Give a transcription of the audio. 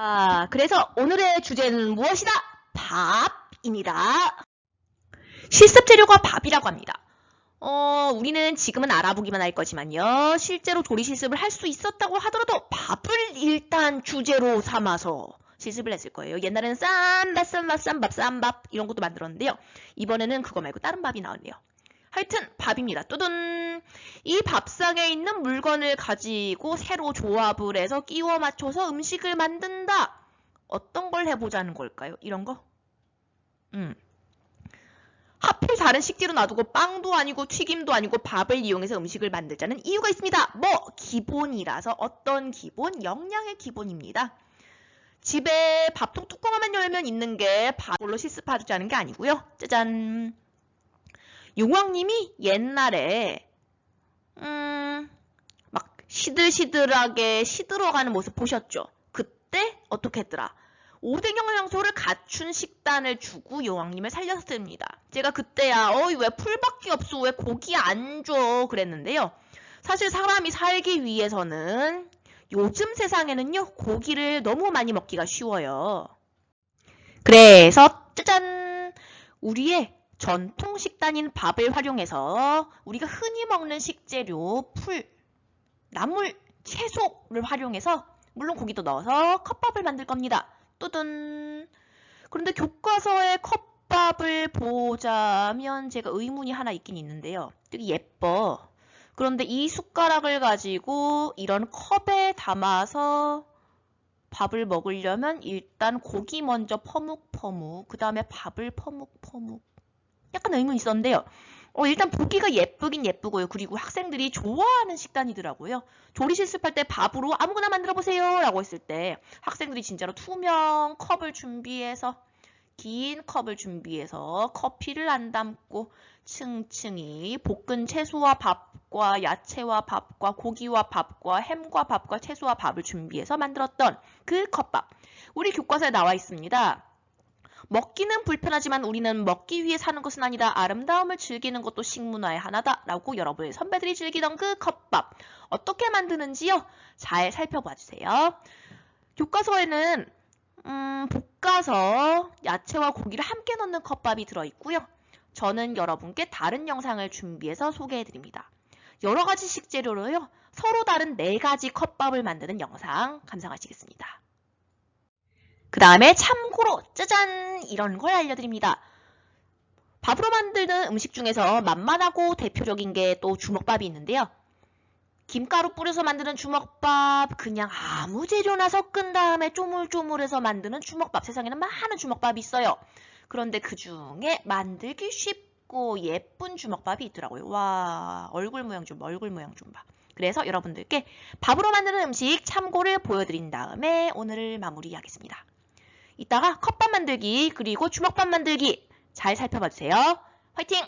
자, 그래서 오늘의 주제는 무엇이다? 밥입니다. 실습 재료가 밥이라고 합니다. 어, 우리는 지금은 알아보기만 할 거지만요. 실제로 조리 실습을 할 수 있었다고 하더라도 밥을 일단 주제로 삼아서 실습을 했을 거예요. 옛날에는 쌈밥, 쌈밥, 쌈밥, 쌈밥 이런 것도 만들었는데요. 이번에는 그거 말고 다른 밥이 나왔네요. 하여튼 밥입니다. 뚜둔! 이 밥상에 있는 물건을 가지고 새로 조합을 해서 끼워 맞춰서 음식을 만든다. 어떤 걸 해보자는 걸까요? 이런 거? 음. 하필 다른 식재료 놔두고 빵도 아니고 튀김도 아니고 밥을 이용해서 음식을 만들자는 이유가 있습니다. 뭐? 기본이라서 어떤 기본? 영양의 기본입니다. 집에 밥통 뚜껑만 열면 있는 게 밥으로 실습하자는 게 아니고요. 짜잔. 용왕님이 옛날에 음, 막 시들시들하게 시들어가는 모습 보셨죠? 그때 어떻게 했더라? 5대 영양소를 갖춘 식단을 주고 여왕님을 살렸습니다. 제가 그때야 어이 왜 풀밖에 없어 왜 고기 안 줘 그랬는데요. 사실 사람이 살기 위해서는 요즘 세상에는요 고기를 너무 많이 먹기가 쉬워요. 그래서 짜잔 우리의 전통 식단인 밥을 활용해서 우리가 흔히 먹는 식재료 풀, 나물, 채소를 활용해서 물론 고기도 넣어서 컵밥을 만들 겁니다. 뚜둔. 그런데 교과서에 컵밥을 보자면 제가 의문이 하나 있긴 있는데요. 되게 예뻐. 그런데 이 숟가락을 가지고 이런 컵에 담아서 밥을 먹으려면 일단 고기 먼저 퍼묵퍼묵, 그 다음에 밥을 퍼묵퍼묵. 약간 의문이 있었는데요. 어, 일단 보기가 예쁘긴 예쁘고요. 그리고 학생들이 좋아하는 식단이더라고요. 조리 실습할 때 밥으로 아무거나 만들어 보세요 라고 했을 때 학생들이 진짜로 투명 컵을 준비해서 긴 컵을 준비해서 커피를 안 담고 층층이 볶은 채소와 밥과 야채와 밥과 고기와 밥과 햄과 밥과 채소와 밥을 준비해서 만들었던 그 컵밥. 우리 교과서에 나와 있습니다. 먹기는 불편하지만 우리는 먹기 위해 사는 것은 아니다. 아름다움을 즐기는 것도 식문화의 하나다. 라고 여러분의 선배들이 즐기던 그 컵밥. 어떻게 만드는지요? 잘 살펴봐 주세요. 교과서에는 음, 볶아서 야채와 고기를 함께 넣는 컵밥이 들어있고요. 저는 여러분께 다른 영상을 준비해서 소개해드립니다. 여러 가지 식재료로요. 서로 다른 네 가지 컵밥을 만드는 영상 감상하시겠습니다. 그 다음에 참고로 짜잔 이런 걸 알려드립니다. 밥으로 만드는 음식 중에서 만만하고 대표적인 게 또 주먹밥이 있는데요. 김가루 뿌려서 만드는 주먹밥, 그냥 아무 재료나 섞은 다음에 쪼물쪼물해서 만드는 주먹밥. 세상에는 많은 주먹밥이 있어요. 그런데 그 중에 만들기 쉽고 예쁜 주먹밥이 있더라고요. 와, 얼굴 모양 좀, 얼굴 모양 좀 봐. 그래서 여러분들께 밥으로 만드는 음식 참고를 보여드린 다음에 오늘을 마무리하겠습니다. 이따가 컵밥 만들기 그리고 주먹밥 만들기 잘 살펴봐 주세요. 화이팅!